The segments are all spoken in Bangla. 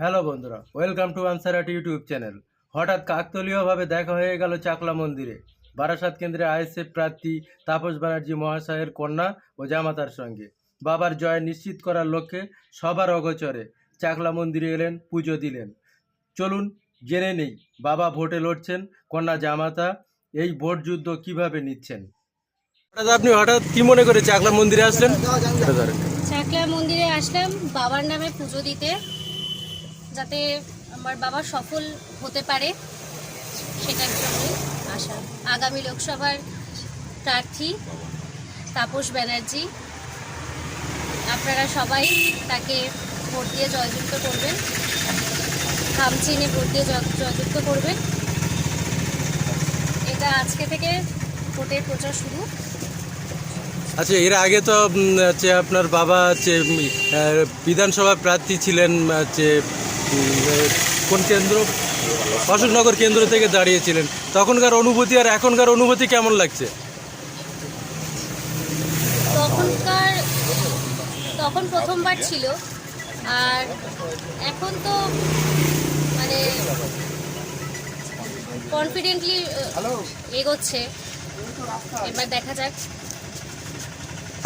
হ্যালো বন্ধুরা, ওয়েলকাম টু আনসারাট ইউটিউব চ্যানেল। হঠাৎ কাকতলীয়ভাবে দেখা হয়ে গেল চাকলা মন্দিরে। বারাসাত কেন্দ্রে আইএসএফ প্রার্থী তাপস ব্যানার্জি মহাশয়ের কন্যা ও জামাতার সঙ্গে। বাবার জয় নিশ্চিত করার লক্ষ্যে সবার অগচরে চাকলা মন্দিরে এলেন, পুজো দিলেন। চলুন, জেনে নেই বাবা ভোটে লড়ছেন কন্যা জামাতা, এই ভোট যুদ্ধ কীভাবে নিচ্ছেন? আপনি হঠাৎ কি মনে করে চাকলা মন্দিরে আসলেন? চাকলা মন্দিরে আসলাম, বাবার নামে পুজো দিতে। যাতে আমার বাবা সফল হতে পারে, সেটার জন্যই আশা। আগামী লোকসভার প্রার্থী তাপস ব্যানার্জি। আপনারা সবাই তাকে ভোট দিয়ে জয়যুক্ত করবেন। খাম চিনে ভোট দিয়ে জয়- জয়যুক্ত করবেন। এটা আজকে থেকে ভোটের প্রচার শুরু। আচ্ছা এর আগে তো হচ্ছে আপনার বাবা হচ্ছে বিধানসভা প্রার্থী ছিলেন কোন কেন্দ্র? অশোকনগর কেন্দ্র থেকে দাঁড়িয়েছিলেন। তখনকার অনুভূতি আর এখনকার অনুভূতি কেমন লাগছে? তখনকার তখন প্রথমবার ছিল। আর এখন তো মানে কনফিডেন্টলি এগোচ্ছে। এবার দেখা যাক।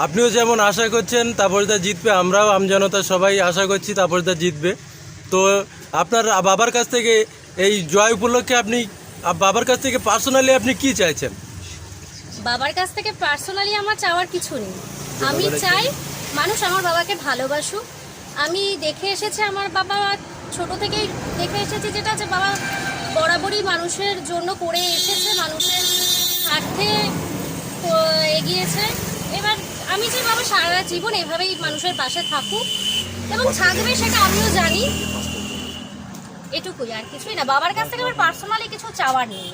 আপনিও যেমন আশা করছেন তাপসদা জিতবে আমরাও আমজনতা সবাই আশা করছি তাপসদা জিতবে। তো আপনার বাবার কাছ থেকে এই জয় উপলক্ষে আপনি বাবার কাছ থেকে পার্সোনালি আপনি কি চাইছেন? বাবার কাছ থেকে পার্সোনালি আমার চাওয়ার কিছু নেই। আমি চাই মানুষ আমার বাবাকে ভালোবাসুক। আমি দেখে এসেছি আমার বাবা ছোট থেকেই দেখে এসেছি যেটা যে বাবা বরাবরই মানুষের জন্য করে এসেছে মানুষের স্বার্থে এগিয়েছে। এবার আমি যে বাবা সারা জীবন এভাবেই মানুষের পাশে থাকুক এবং থাকবে সেটা আমিও জানি। এটুকুই আর কিছুই না। বাবার কাছ থেকে আমার পার্সোনালি কিছু চাওয়ার নেই।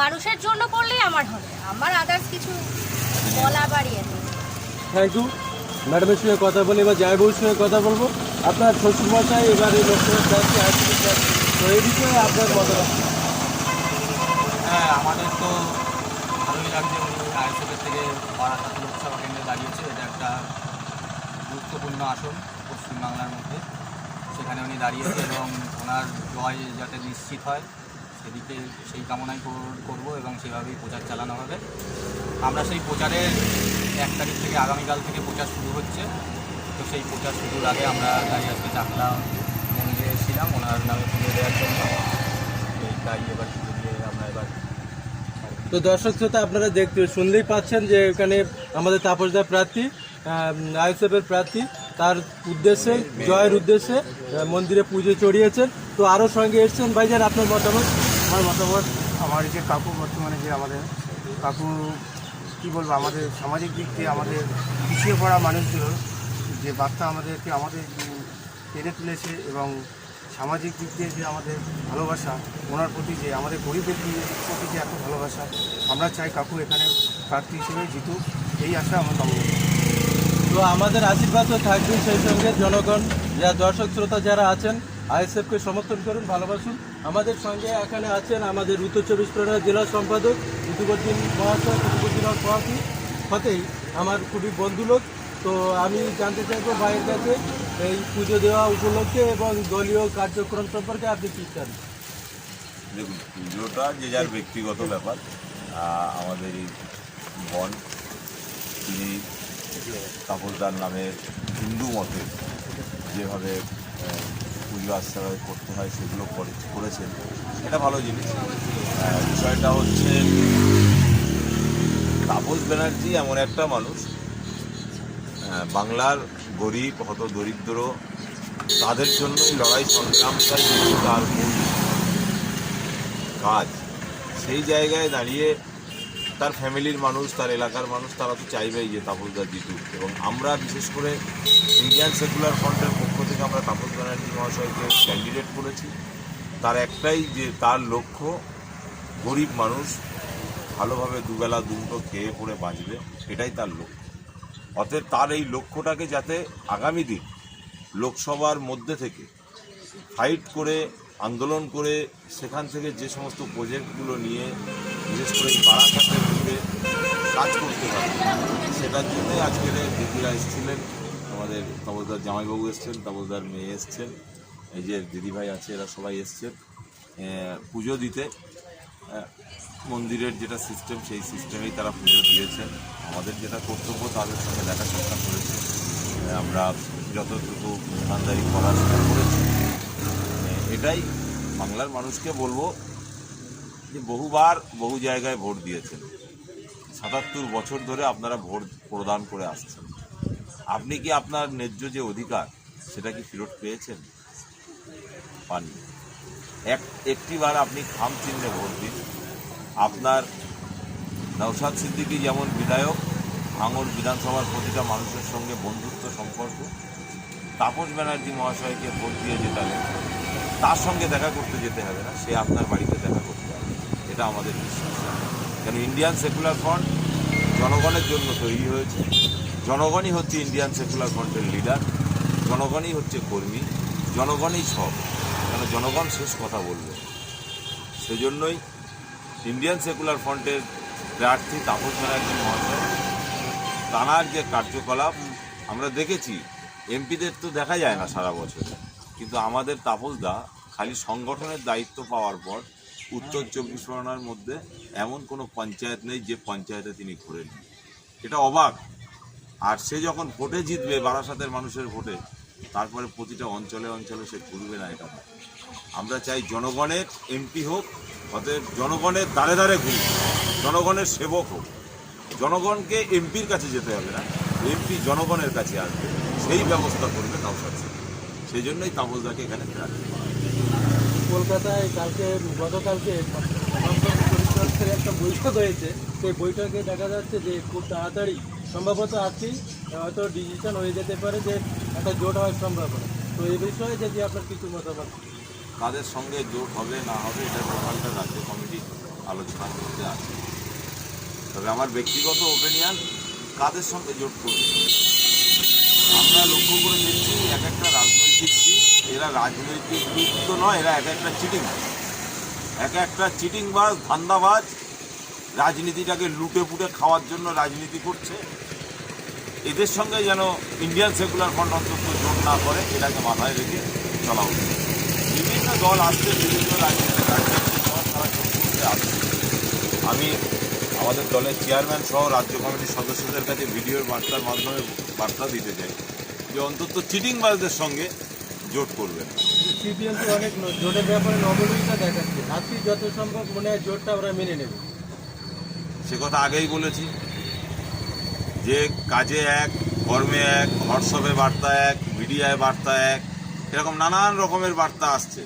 মানুষের জন্য করলেই আমার হবে। আমার আদার্স কিছু বলা বাড়িয়ে নেই। থ্যাংক ইউ ম্যাডামের সঙ্গে কথা বলি বা জায়বুর সঙ্গে কথা বলব। আপনার শ্বশুরমশাই এবারে লোকসভা প্রার্থী আইসিডি প্রার্থী তো এই বিষয়ে আপনার মতামত হ্যাঁ আমাদের তো ভালোই লাগছে উনি থেকে বারাসাত লোকসভা কেন্দ্রে দাঁড়িয়েছে। এটা একটা গুরুত্বপূর্ণ আসন। পশ্চিমবাংলার মধ্যে। সেখানে উনি দাঁড়িয়েছে এবং ওনার জয় যাতে নিশ্চিত হয়, সেদিকে সেই কামনাই কর- করব এবং সেভাবেই প্রচার চালানো হবে। আমরা সেই প্রচারের এক তারিখ থেকে আগামীকাল থেকে প্রচার শুরু হচ্ছে। তো সেই প্রচার শুরুর আগে আমরা গাড়ি আজকে চাকলা মন্দিরে এসেছিলাম ওনার নামে পুজো দেওয়ার জন্য। এই তাই এবার পুজো দিয়ে আমরা এবার তো দর্শক শ্রোতা, আপনারা দেখতে শুনলেই পাচ্ছেন যে এখানে আমাদের তাপসদা প্রার্থী আইএসএফের প্রার্থী তার উদ্দেশ্যে, জয়ের উদ্দেশ্যে মন্দিরে পুজো চড়িয়েছেন তো আরও সঙ্গে এসছেন ভাইজান, আপনার মতামত? আমার মতামত, আমার যে কাকু বর্তমানে যে আমাদের, কাকু, কী বলব, আমাদের সামাজিক দিক থেকে আমাদের পিছিয়ে পড়া মানুষগুলো, যে বার্তা আমাদেরকে, আমাদের টেনে তুলেছে এবং সামাজিক দিক দিয়ে যে আমাদের ভালোবাসা, ওনার প্রতি যে আমাদের গরিবের প্রতি যে এত ভালোবাসা, আমরা চাই কাকু এখানে প্রার্থী হিসেবে জিতুক, এই আশা আমার কামনা। তো আমাদের আশীর্বাদও থাকবে সেই সঙ্গে জনগণ, যা দর্শক শ্রোতা যারা আছেন, আইএসএফকে সমর্থন করুন, ভালোবাসুন। আমাদের সঙ্গে এখানে আছেন আমাদের উত্তর চব্বিশ পরগনা জেলা সম্পাদক ঋতুবর্দিন মহাশয় ঋতুবর্দিন ফতি ফতেই আমার খুবই বন্ধু লোক তো আমি জানতে চাইব ভাইয়ের কাছে এই পুজো দেওয়া উপলক্ষে এবং দলীয় কার্যক্রম সম্পর্কে আপনি কী চান? দেখুন, পুজোটা যে যার ব্যক্তিগত ব্যাপার আমাদের এই বন, তিনি কাপড়দার নামে হিন্দু মতে যেভাবে পুজো আশ্রয় করতে হয়, সেগুলো করে- করেছেন এটা ভালো জিনিস। বিষয়টা হচ্ছে, তাপস ব্যানার্জি এমন একটা মানুষ বাংলার গরিব, হত দরিদ্র, তাদের জন্যই লড়াই সংগ্রামটাই কিন্তু তার মূল কাজ সেই জায়গায় দাঁড়িয়ে তার ফ্যামিলির মানুষ, তার এলাকার মানুষ, তারা তো চাইবেই যে তাপসদা জিতুক। এবং আমরা বিশেষ করে ইন্ডিয়ান সেকুলার ফ্রন্টের পক্ষ থেকে আমরা তাপস ব্যানার্জি মহাশয়কে ক্যান্ডিডেট করেছি। তার একটাই যে তার লক্ষ্য, গরিব মানুষ ভালোভাবে দুবেলা দুমুটো খেয়ে পড়ে বাঁচবে, সেটাই তার লক্ষ্য। অতএব তার এই লক্ষ্যটাকে যাতে আগামী দিন লোকসভার মধ্যে থেকে ফাইট করে, আন্দোলন করে, সেখান থেকে যে সমস্ত প্রজেক্টগুলো নিয়ে বিশেষ করে এই বারাসাতের মধ্যে কাজ করতে পারে সেটার জন্যই আজকের দিদিরা এসেছিলেন। আমাদের তাপসদার জামাইবাবু এসছেন তাপসদার মেয়ে এসছেন। এই যে দিদিভাই আছে এরা সবাই এসছে আহ, পুজো দিতে। মন্দিরের যেটা সিস্টেম সেই সিস্টেমেই তারা পুজো দিয়েছেন। আমাদের যেটা কর্তব্য তাদের সঙ্গে দেখা সাক্ষাৎ করেছে। আমরা যতটুকু ইমানদারি করার করেছি। এটাই বাংলার মানুষকে বলব যে বহুবার বহু জায়গায় ভোট দিয়েছেন। সাতাত্তর বছর ধরে আপনারা ভোট প্রদান করে আসছেন। আপনি কি আপনার ন্যায্য যে অধিকার, সেটা কি ফেরত পেয়েছেন? পাননি। এক, একটিবার আপনি খাম চিহ্নে ভোট দিন। আপনার নওশাদ সিদ্দিকী যেমন বিধায়ক ভাঙর বিধানসভার প্রতিটা মানুষের সঙ্গে বন্ধুত্ব, সম্পর্ক। তাপস ব্যানার্জি মহাশয়কে ভোট দিয়ে যেতে হবে। তার সঙ্গে দেখা করতে যেতে হবে না, সে আপনার বাড়িতে দেখা করতে হবে এটা আমাদের বিশ্বাস। কেন ইন্ডিয়ান সেকুলার ফ্রন্ট জনগণের জন্য তৈরি হয়েছে। জনগণই হচ্ছে ইন্ডিয়ান সেকুলার ফ্রন্টের লিডার জনগণই হচ্ছে কর্মী, জনগণই সব। কেন জনগণ শেষ কথা বলবে? সেজন্যই ইন্ডিয়ান সেকুলার ফ্রন্টের প্রার্থী তাপস ব্যানার্জি মহাশয়, তাঁর যে কার্যকলাপ, আমরা দেখেছি, এমপিদের তো দেখা যায় না সারা বছর। কিন্তু আমাদের তাপসদা খালি সংগঠনের দায়িত্ব পাওয়ার পর উত্তর চব্বিশ পরগনার মধ্যে এমন কোনো পঞ্চায়েত নেই যে পঞ্চায়েতে তিনি ঘোরেন। এটা অবাক। আর সে যখন ভোটে জিতবে, বারাসাতের মানুষের ভোটে, তারপরে প্রতিটা অঞ্চলে অঞ্চলে সে ঘুরবে না এটা। আমরা চাই জনগণের এমপি হোক, অতএব জনগণের দ্বারে দ্বারে ঘুরবে জনগণের সেবক হোক। জনগণকে এমপির কাছে যেতে হবে না, এমপি জনগণের কাছে আসবে। সেই ব্যবস্থা করবে নওশাদ সেই জন্যই তাপসদাকে এখানে হয়েছে। কলকাতায় কালকে, গতকালকে পরিষদের একটা বৈঠক হয়েছে। সেই বৈঠকে দেখা যাচ্ছে যে খুব তাড়াতাড়ি সম্ভবত আজকেই হয়তো ডিসিশন হয়ে যেতে পারে যে একটা জোট হওয়ার সম্ভাবনা। তো এই বিষয়ে যদি আপনার কিছু মতামত। কাদের সঙ্গে জোট হবে, না হবে, এটা টোটালটা রাজ্য কমিটি আলোচনা করতে আছে তবে আমার ব্যক্তিগত ওপিনিয়ন কাদের সঙ্গে জোট করবে? আমরা লক্ষ্য করে দেখছি এক একটা রাজনৈতিক দিক এরা রাজনৈতিক দিক তো নয়, এরা এক একটা চিটিং এক একটা চিটিংবাজ ধান্দাবাজ রাজনীতিটাকে লুটে পুটে খাওয়ার জন্য রাজনীতি করছে। এদের সঙ্গে যেন ইন্ডিয়ান সেকুলার ফ্রন্ট অন্তত জোট না করে, এটাকে মাথায় রেখে চলা উচিত। বিভিন্ন দল আসছে, বিভিন্ন রাজনীতিক রাজনৈতিক দল তারা করতে আসছে। আমি আমাদের দলের চেয়ারম্যান সহ রাজ্য কমিটির সদস্যদের কাছে ভিডিওর বার্তার মাধ্যমে বার্তা দিতে চাই যে অন্তত চিটিংবাজদের সঙ্গে জোট করবেন সিপিএম তো অনেক জোটের ব্যাপারে দেখাচ্ছে। আজকে যত সম্ভব মনে হয় জোটটা ওরা মেনে নেবে। সে কথা আগেই বলেছি। যে কাজে এক কর্মে এক হোয়াটসঅ্যাপে বার্তা এক মিডিয়ায় বার্তা এক এরকম নানান রকমের বার্তা আসছে।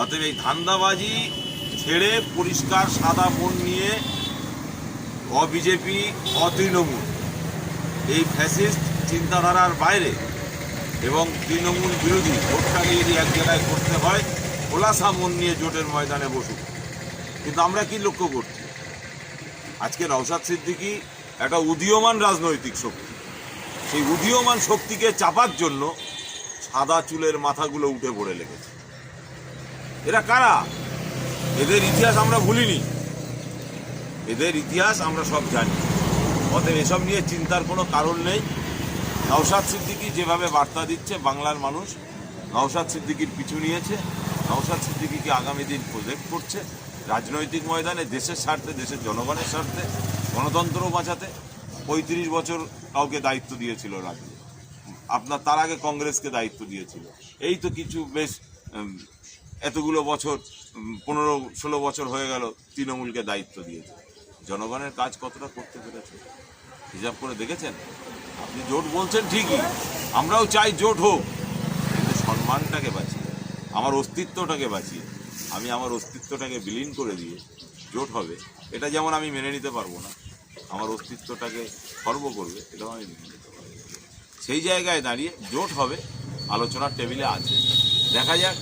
অতএব এই ধান্দাবাজি ছেড়ে পরিষ্কার সাদা ফোন নিয়ে অ অবিজেপি অতৃণমূল এই ফ্যাসিস্ট চিন্তাধারার বাইরে এবং তৃণমূল বিরোধী ভোটটাকে যদি এক জায়গায় করতে হয় খোলা মন নিয়ে জোটের ময়দানে বসুক। কিন্তু আমরা কি লক্ষ্য করছি? আজকে নওশাদ সিদ্দিকী একটা উদীয়মান রাজনৈতিক শক্তি। সেই উদীয়মান শক্তিকে চাপার জন্য সাদা চুলের মাথাগুলো উঠে পড়ে লেগেছে। এরা কারা? এদের ইতিহাস আমরা ভুলিনি। এদের ইতিহাস আমরা সব জানি। অতএব এসব নিয়ে চিন্তার কোনো কারণ নেই। নওশাদ সিদ্দিকি যেভাবে বার্তা দিচ্ছে বাংলার মানুষ, নওশাদ সিদ্দিকির পিছু নিয়েছে, নওশাদ সিদ্দিকিকে আগামী দিন প্রজেক্ট করছে, রাজনৈতিক ময়দানে দেশের স্বার্থে, দেশের জনগণের স্বার্থে গণতন্ত্র বাঁচাতে পঁয়ত্রিশ বছর কাউকে দায়িত্ব দিয়েছিল রাজ্যে। আপনার তার আগে কংগ্রেসকে দায়িত্ব দিয়েছিল। এই তো কিছু বেশ এতগুলো বছর পনেরো, ষোলো বছর হয়ে গেল তৃণমূলকে দায়িত্ব দিয়েছে। জনগণের কাজ কতটা করতে পেরেছে? হিসাব করে দেখেছেন? আপনি জোট বলছেন ঠিকই, আমরাও চাই জোট হোক, কিন্তু সম্মানটাকে বাঁচিয়ে, আমার অস্তিত্বটাকে বাঁচিয়ে, আমি আমার অস্তিত্বটাকে বিলীন করে দিয়ে জোট হবে, এটা যেমন আমি মেনে নিতে পারব না, আমার অস্তিত্বটাকে খর্ব করবে, এটাও আমি মেনে নিতে পারব সেই জায়গায় দাঁড়িয়ে জোট হবে, আলোচনার টেবিলে আছে, দেখা যাক,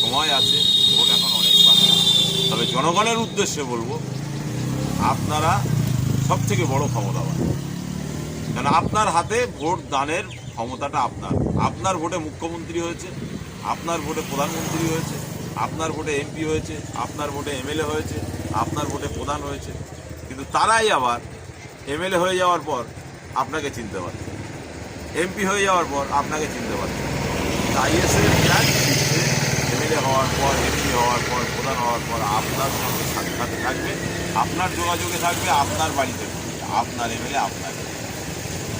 সময় আছে, ভোট এখন অনেক বাকি। তবে জনগণের উদ্দেশ্যে বলব, আপনারা সব থেকে বড় ক্ষমতাবান কারণ আপনার হাতে ভোট দানের ক্ষমতাটা আপনার। আপনার ভোটে মুখ্যমন্ত্রী হয়েছে, আপনার ভোটে প্রধানমন্ত্রী হয়েছে, আপনার ভোটে এমপি হয়েছে, আপনার ভোটে এমএলএ হয়েছে, আপনার ভোটে প্রধান হয়েছে। কিন্তু তারাই আবার এমএলএ হয়ে যাওয়ার পর আপনাকে চিনতে পারছে এমপি হয়ে যাওয়ার পর আপনাকে চিনতে পারছে আইএসএফ হওয়ার পর এমপি হওয়ার পর, প্রধান হওয়ার পর আপনার সঙ্গে সাক্ষাতে থাকবে, আপনার যোগাযোগে থাকবে, আপনার বাড়িতে আপনার এমএলএ আপনার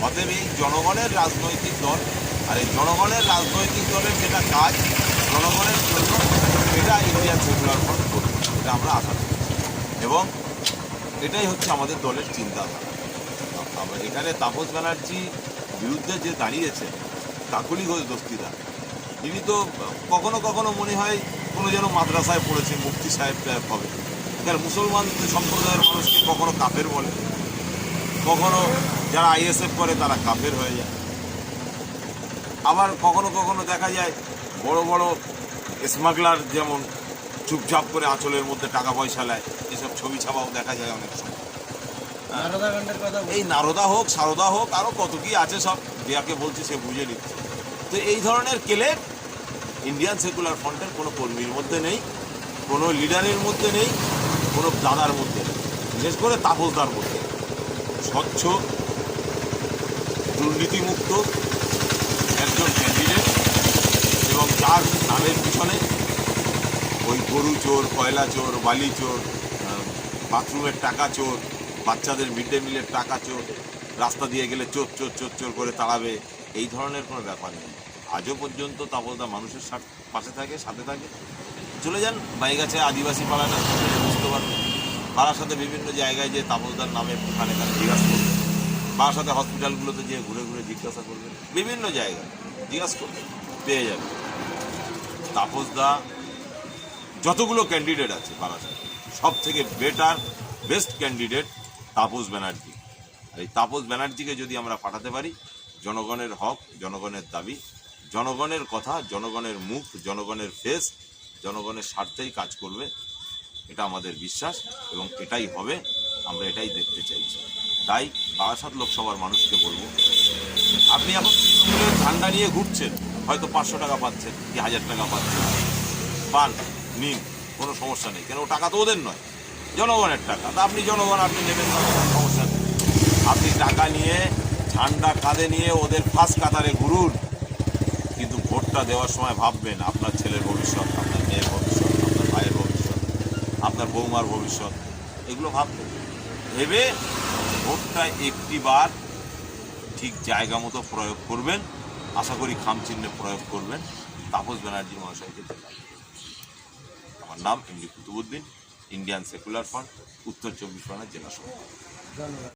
অতএব এই জনগণের রাজনৈতিক দল আর এই জনগণের রাজনৈতিক দলের যেটা কাজ, জনগণের জন্য এটা ইন্ডিয়ান সেকুলার ফ্রন্ট করবে, এটা আমরা আশা করি। এবং এটাই হচ্ছে আমাদের দলের চিন্তাধারা। এখানে তাপস ব্যানার্জি বিরুদ্ধে যে দাঁড়িয়েছে কাকুলি ঘোষ দস্তিদার তিনি তো কখনো কখনো মনে হয় কোনো যেন মাদ্রাসায় পড়েছে মুফতি সাহেব টাইপ হবে। এখানে মুসলমান সম্প্রদায়ের মানুষকে কখনো কাফের বলে। কখনো যারা আইএসএফ করে তারা কাফের হয়ে যায়। আবার কখনো কখনো দেখা যায় বড় বড় স্মাগলার যেমন চুপচাপ করে আঁচলের মধ্যে টাকা পয়সা নেয় এসব ছবি ছাপাও দেখা যায় অনেক সময়। এই নারদা হোক সারদা হোক আরও কত কি আছে সব যাকে বলছে সে বুঝে নিচ্ছে। তো এই ধরনের কেলে ইন্ডিয়ান সেকুলার ফ্রন্টের কোনো কর্মীর মধ্যে নেই, কোনো লিডারের মধ্যে নেই, কোনো দাদার মধ্যে নেই। বিশেষ করে তাপসদার মধ্যে। স্বচ্ছ, দুর্নীতিমুক্ত একজন ক্যান্ডিডেট এবং যার নামের পিছনে ওই গরু চোর, কয়লা চোর, বালি চোর বাথরুমের টাকা চোর, বাচ্চাদের মিড ডে মিলের টাকা চোর, রাস্তা দিয়ে গেলে চোর চোর চোর চোর করে তাড়াবে, এই ধরনের কোনো ব্যাপার নেই। আজও পর্যন্ত তাপসদা মানুষের পাশে থাকে, সাথে থাকে। চলে যান, বাইগাছে আদিবাসী পাড়াটা, বুঝতে পারবেন। পাড়ার সাথে বিভিন্ন জায়গায় যে তাপসদার নামে ওখানে এখানে জিজ্ঞাসা করবেন। পাড়ার সাথে হসপিটালগুলোতে যেয়ে ঘুরে ঘুরে জিজ্ঞাসা করবেন। বিভিন্ন জায়গায় জিজ্ঞাসা করবেন, পেয়ে যাবেন। তাপসদা, যতগুলো ক্যান্ডিডেট আছে বারাসাতে সব থেকে better best candidate Tapas Banerjee. আর এই তাপস ব্যানার্জিকে যদি আমরা পাঠাতে পারি, জনগণের হক, জনগণের দাবি জনগণের কথা, জনগণের মুখ, জনগণের ফেস জনগণের স্বার্থেই কাজ করবে, এটা আমাদের বিশ্বাস এবং এটাই হবে, আমরা এটাই দেখতে চাইছি। তাই বারাসাত লোকসভার মানুষকে বলব, আপনি এখন তৃণমূলের ঝান্ডা নিয়ে ঘুরছেন, হয়তো পাঁচশো টাকা পাচ্ছেন, কি হাজার টাকা পাচ্ছেন। পান, নিন, কোনো সমস্যা নেই, কেন টাকা তো ওদের নয়, জনগণের টাকা। তা আপনি জনগণ, আপনি নেবেন সমস্যা নেই। আপনি টাকা নিয়ে, ঝান্ডা কাঁধে নিয়ে ওদের ফাঁস কাতারে ঘুরুন ভোটটা দেওয়ার সময় ভাববেন, আপনার ছেলের ভবিষ্যৎ, আপনার মেয়ের ভবিষ্যৎ, আপনার ভাইয়ের ভবিষ্যৎ, আপনার বৌমার ভবিষ্যৎ, এগুলো ভাববেন। ভেবে ভোটটা একটি বার ঠিক জায়গা মতো প্রয়োগ করবেন, আশা করি খামচিহ্নে প্রয়োগ করবেন। তাপস ব্যানার্জি মহাশয়কে। আমার নাম MD Kutubuddin, Indian secular fund, Uttar Chabbish Pargana জেলা ধন্যবাদ।